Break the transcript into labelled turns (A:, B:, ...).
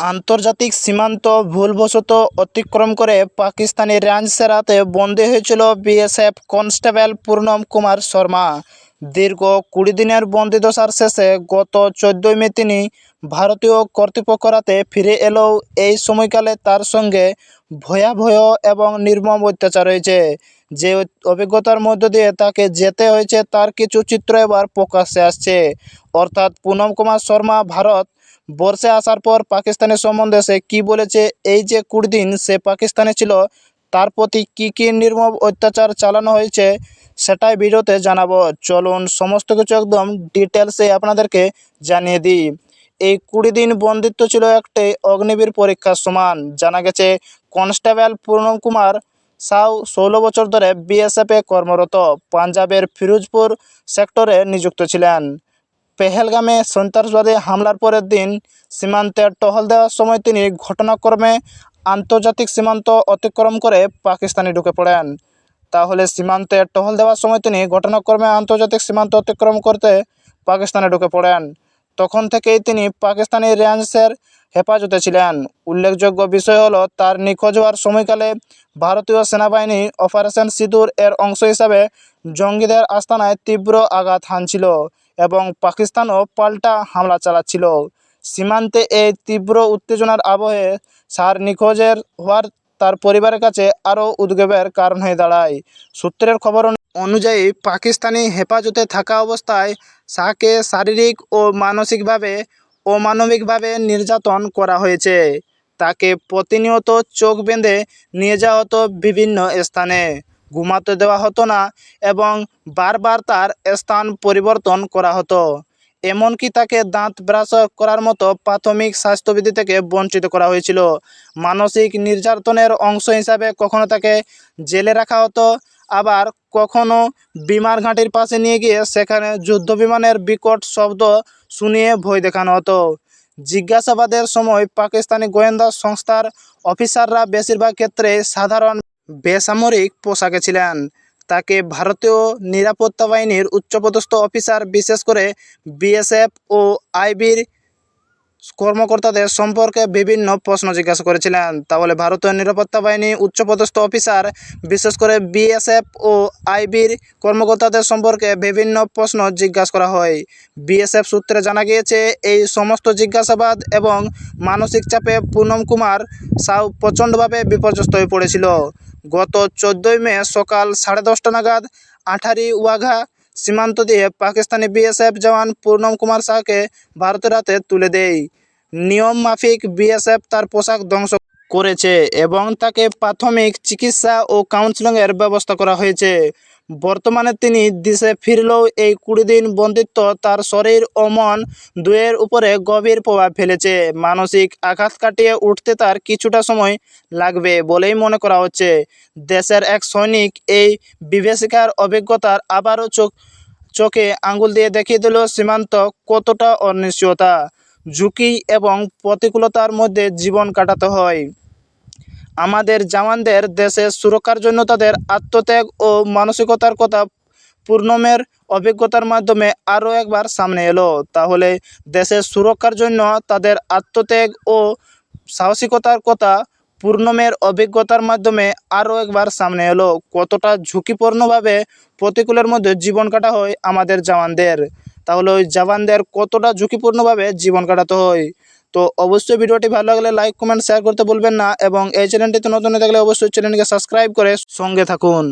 A: আন্তর্জাতিক সীমান্ত ভুলবশত অতিক্রম করে পাকিস্তানি রেঞ্জ সেরাতে বন্দী হয়েছিল বিএসএফ কনস্টেবল পূর্ণম কুমার শর্মা। দীর্ঘ কুড়ি দিনের বন্দিদশার শেষে গত চোদ্দোই মে তিনি ভারতীয় কর্তৃপক্ষ রাতে ফিরে এলেও এই সময়কালে তার সঙ্গে ভয়াবহ এবং নির্মম অত্যাচার হয়েছে। যে অভিজ্ঞতার মধ্য দিয়ে তাকে যেতে হয়েছে তার কিছু চিত্র এবার প্রকাশ্যে আসছে। অর্থাৎ পুনম কুমার শর্মা ভারত বর্ষে আসার পর পাকিস্তানের সম্বন্ধে সে কী বলেছে, এই যে কুড়ি দিন সে পাকিস্তানে ছিল, তার প্রতি কী কী নির্মম অত্যাচার চালানো হয়েছে সেটাই ভিডিওতে জানাব। চলুন সমস্ত কিছু একদম ডিটেলসে আপনাদেরকে জানিয়ে দিই। এই কুড়ি দিন বন্দিত্ব ছিল একটি অগ্নিবীর পরীক্ষার সমান। জানা গেছে, কনস্টেবল পূর্ণম কুমার সাউ ষোলো বছর ধরে বিএসএফে কর্মরত। পাঞ্জাবের ফিরোজপুর সেক্টরে নিযুক্ত ছিলেন। পেহেলগামে সন্ত্রাসবাদী হামলার পরের দিন সীমান্তে টহল দেওয়ার সময় তিনি ঘটনাক্রমে আন্তর্জাতিক সীমান্ত অতিক্রম করে পাকিস্তানে ঢুকে পড়েন। তাহলে সীমান্তে টহল দেওয়ার সময় তিনি ঘটনাক্রমে আন্তর্জাতিক সীমান্ত অতিক্রম করতে পাকিস্তানে ঢুকে পড়েন। তখন থেকেই তিনি পাকিস্তানি রেঞ্জের হেফাজতে ছিলেন। উল্লেখযোগ্য বিষয় হলো, তার নিখোঁজ হওয়ার সময়কালে ভারতীয় সেনাবাহিনী অপারেশন সিঁদুর এর অংশ হিসাবে জঙ্গিদের আস্তানায় তীব্র আঘাত হানছিল এবং পাকিস্তানও পাল্টা হামলা চালাচ্ছিল। সীমান্তে এই তীব্র উত্তেজনার আবহে সার নিখোঁজের হওয়ার তার পরিবারের কাছে আরও উদ্বেগের কারণ হয়ে দাঁড়ায়। সূত্রের খবর অনুযায়ী পাকিস্তানি হেফাজতে থাকা অবস্থায় শাহকে শারীরিক ও মানসিকভাবে অমানবিকভাবে নির্যাতন করা হয়েছে। তাকে প্রতিনিয়ত চোখ বেঁধে নিয়ে যাওয়া হতো বিভিন্ন স্থানে। ঘুমাতে দেওয়া হতো না এবং বারবার তার স্থান পরিবর্তন করা হতো। এমনকি তাকে দাঁত ব্রাশ করার মতো প্রাথমিক স্বাস্থ্যবিধি থেকে বঞ্চিত করা হয়েছিল। মানসিক নির্যাতনের অংশ হিসাবে কখনো তাকে জেলে রাখা হতো, আবার কখনো বিমান ঘাঁটির পাশে নিয়ে গিয়ে সেখানে যুদ্ধ বিমানের বিকট শব্দ শুনিয়ে ভয় দেখানো হতো। জিজ্ঞাসাবাদের সময় পাকিস্তানি গোয়েন্দা সংস্থার অফিসাররা বেশিরভাগ ক্ষেত্রে সাধারণ বেসামরিক পোশাকে ছিলেন। তাকে ভারতীয় নিরাপত্তা বাহিনীর উচ্চপদস্থ অফিসার বিশেষ করে বিএসএফ ও আইবির কর্মকর্তাদের সম্পর্কে বিভিন্ন প্রশ্ন জিজ্ঞাসা করেছিলেন। তাহলে ভারতীয় নিরাপত্তা বাহিনী উচ্চপদস্থ অফিসার বিশেষ করে বিএসএফ ও আইবির কর্মকর্তাদের সম্পর্কে বিভিন্ন প্রশ্ন জিজ্ঞাসা করা হয়। বিএসএফ সূত্রে জানা গিয়েছে, এই সমস্ত জিজ্ঞাসাবাদ এবং মানসিক চাপে পুনম কুমার সাউ প্রচণ্ডভাবে বিপর্যস্ত হয়ে পড়েছিল। গত চোদ্দই মে সকাল সাড়ে দশটা নাগাদ আঠারি ওয়াঘা সীমান্ত দিয়ে পাকিস্তানি বিএসএফ জওয়ান পূর্ণম কুমার শাহকে ভারতের হাতে তুলে দেয়। নিয়ম মাফিক বিএসএফ তার পোশাক ধ্বংস করেছে এবং তাকে প্রাথমিক চিকিৎসা ও কাউন্সেলিংয়ের ব্যবস্থা করা হয়েছে। বর্তমানে তিনি দেশে ফিরলেও এই কুড়ি দিন বন্দিত্ব তার শরীর ও মন দুয়ের উপরে গভীর প্রভাব ফেলেছে। মানসিক আঘাত কাটিয়ে উঠতে তার কিছুটা সময় লাগবে বলেই মনে করা হচ্ছে। দেশের এক সৈনিক এই বিভীষিকার অভিজ্ঞতার আবারও চোখ, চোখে আঙুল দিয়ে দেখিয়ে দিল সীমান্ত কতটা অনিশ্চয়তা। ঝুঁকি এবং প্রতিকূলতার মধ্যে জীবন কাটাতে হয়। আমাদের জওয়ানদের দেশের সুরক্ষার জন্য তাদের আত্মত্যাগ ও মানসিকতার কথা পূর্ণমের অভিজ্ঞতার মাধ্যমে আরও একবার সামনে এলো। তাহলে দেশের সুরক্ষার জন্য তাদের আত্মত্যাগ ও সাহসিকতার কথা পূর্ণমের অভিজ্ঞতার মাধ্যমে আরও একবার সামনে এলো। কতটা ঝুঁকিপূর্ণভাবে প্রতিকূলের মধ্যে জীবন কাটা হয় আমাদের জওয়ানদের। তাহলে ওই জওয়ানদের কতটা ঝুঁকিপূর্ণভাবে জীবন কাটাতে হয়? তো অবশ্যই ভিডিওটি ভালো লাগলে লাইক কমেন্ট শেয়ার করতে ভুলবেন না এবং এই চ্যানেলটিতে নতুন থাকলে অবশ্যই চ্যানেলকে সাবস্ক্রাইব করে সঙ্গে থাকুন।